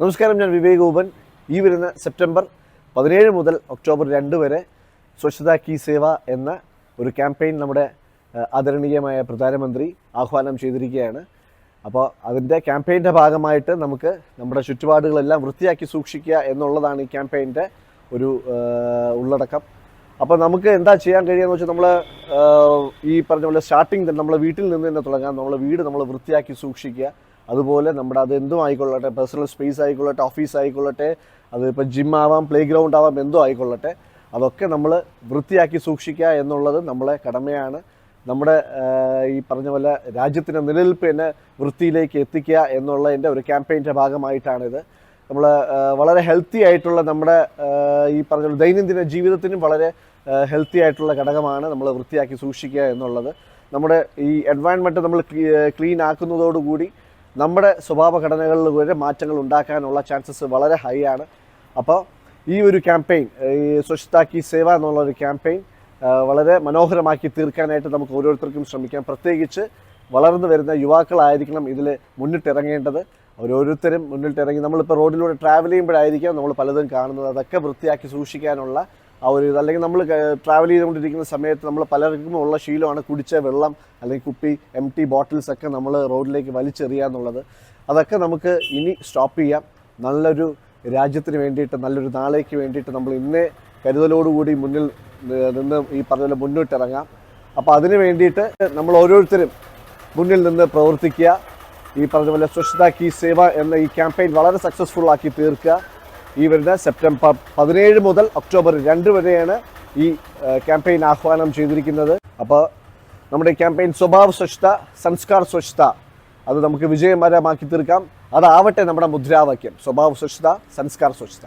നമസ്കാരം ഞാൻ വിവേക് ഊപൻ ഈ വരുന്ന സെപ്റ്റംബർ പതിനേഴ് മുതൽ ഒക്ടോബർ രണ്ട് വരെ സ്വച്ഛതാ കി സേവ എന്ന ഒരു ക്യാമ്പയിൻ നമ്മുടെ ആദരണീയമായ പ്രധാനമന്ത്രി ആഹ്വാനം ചെയ്തിരിക്കുകയാണ്. അപ്പോൾ അതിന്റെ ക്യാമ്പയിന്റെ ഭാഗമായിട്ട് നമുക്ക് നമ്മുടെ ചുറ്റുപാടുകളെല്ലാം വൃത്തിയാക്കി സൂക്ഷിക്കുക എന്നുള്ളതാണ് ഈ ക്യാമ്പയിന്റെ ഒരു ഉള്ളടക്കം. അപ്പോൾ നമുക്ക് എന്താ ചെയ്യാൻ കഴിയുക വെച്ചാൽ നമ്മൾ ഈ പറഞ്ഞ പോലെ സ്റ്റാർട്ടിങ് തന്നെ നമ്മളെ വീട്ടിൽ നിന്ന് തന്നെ തുടങ്ങാം. നമ്മളെ വീട് നമ്മൾ വൃത്തിയാക്കി സൂക്ഷിക്കുക. അതുപോലെ നമ്മുടെ അത് എന്തും ആയിക്കൊള്ളട്ടെ പേഴ്സണൽ സ്പേസ് ആയിക്കൊള്ളട്ടെ ഓഫീസ് ആയിക്കൊള്ളട്ടെ അത് ഇപ്പോൾ ജിം ആവാം പ്ലേ ഗ്രൗണ്ട് ആവാം എന്തോ ആയിക്കൊള്ളട്ടെ അതൊക്കെ നമ്മൾ വൃത്തിയാക്കി സൂക്ഷിക്കുക എന്നുള്ളത് നമ്മളെ കടമയാണ്. നമ്മുടെ ഈ പറഞ്ഞ പോലെ രാജ്യത്തിന്റെ നിലനിൽപ്പ് തന്നെ വൃത്തിയിലേക്ക് എത്തിക്കുക എന്നുള്ളതിന്റെ ഒരു ക്യാമ്പയിന്റെ ഭാഗമായിട്ടാണിത്. നമ്മൾ വളരെ ഹെൽത്തി ആയിട്ടുള്ള നമ്മുടെ ഈ പറഞ്ഞ ദൈനംദിന ജീവിതത്തിനും വളരെ ഹെൽത്തി ആയിട്ടുള്ള ഘടകമാണ് നമ്മൾ വൃത്തിയാക്കി സൂക്ഷിക്കുക എന്നുള്ളത്. നമ്മുടെ ഈ എൻവയൺമെന്റ് നമ്മൾ ക്ലീൻ ആക്കുന്നതോടുകൂടി നമ്മുടെ സ്വഭാവ ഘടനകളിൽ വരെ മാറ്റങ്ങൾ ഉണ്ടാക്കാനുള്ള ചാൻസസ് വളരെ ഹൈ ആണ്. അപ്പോൾ ഈ ഒരു ക്യാമ്പയിൻ ഈ സ്വച്ഛതാ കി സേവ എന്നുള്ളൊരു ക്യാമ്പയിൻ വളരെ മനോഹരമാക്കി തീർക്കാനായിട്ട് നമുക്ക് ഓരോരുത്തർക്കും ശ്രമിക്കാം. പ്രത്യേകിച്ച് വളർന്നു വരുന്ന യുവാക്കളായിരിക്കണം ഇതിൽ മുന്നിട്ടിറങ്ങേണ്ടത്. ഓരോരുത്തരും മുന്നിട്ടിറങ്ങി നമ്മളിപ്പോൾ റോഡിലൂടെ ട്രാവൽ ചെയ്യുമ്പോഴായിരിക്കാം നമ്മൾ പലതും കാണുന്നത്. അതൊക്കെ വൃത്തിയാക്കി സൂക്ഷിക്കാനുള്ള ആ ഒരു ഇത്. അല്ലെങ്കിൽ നമ്മൾ ട്രാവൽ ചെയ്തുകൊണ്ടിരിക്കുന്ന സമയത്ത് നമ്മൾ പലർക്കും ഉള്ള ശീലമാണ് കുടിച്ച വെള്ളം അല്ലെങ്കിൽ കുപ്പി എം ടി ബോട്ടിൽസ് ഒക്കെ നമ്മൾ റോഡിലേക്ക് വലിച്ചെറിയുക എന്നുള്ളത്. അതൊക്കെ നമുക്ക് ഇനി സ്റ്റോപ്പ് ചെയ്യാം. നല്ലൊരു രാജ്യത്തിന് വേണ്ടിയിട്ട് നല്ലൊരു നാളേക്ക് വേണ്ടിയിട്ട് നമ്മൾ ഇന്നേ കരുതലോടുകൂടി മുന്നിൽ നിന്ന് ഈ പറഞ്ഞ മുന്നോട്ടിറങ്ങാം. അപ്പോൾ അതിന് വേണ്ടിയിട്ട് നമ്മൾ ഓരോരുത്തരും മുന്നിൽ നിന്ന് പ്രവർത്തിക്കുക. ഈ പറഞ്ഞ പോലെ സ്വച്ഛതാ കി സേവ എന്ന ഈ ക്യാമ്പയിൻ വളരെ സക്സസ്ഫുൾ ആക്കി തീർക്കുക. ഈ വരുന്ന സെപ്റ്റംബർ പതിനേഴ് മുതൽ ഒക്ടോബർ രണ്ട് വരെയാണ് ഈ ക്യാമ്പയിൻ ആഹ്വാനം ചെയ്തിരിക്കുന്നത്. അപ്പോൾ നമ്മുടെ ക്യാമ്പയിൻ സ്വഭാവ സ്വച്ഛത സംസ്കാർ സ്വച്ഛത അത് നമുക്ക് വിജയകരമാക്കി തീർക്കാം. അതാവട്ടെ നമ്മുടെ മുദ്രാവാക്യം സ്വഭാവ സ്വച്ഛത സംസ്കാർ സ്വച്ഛത.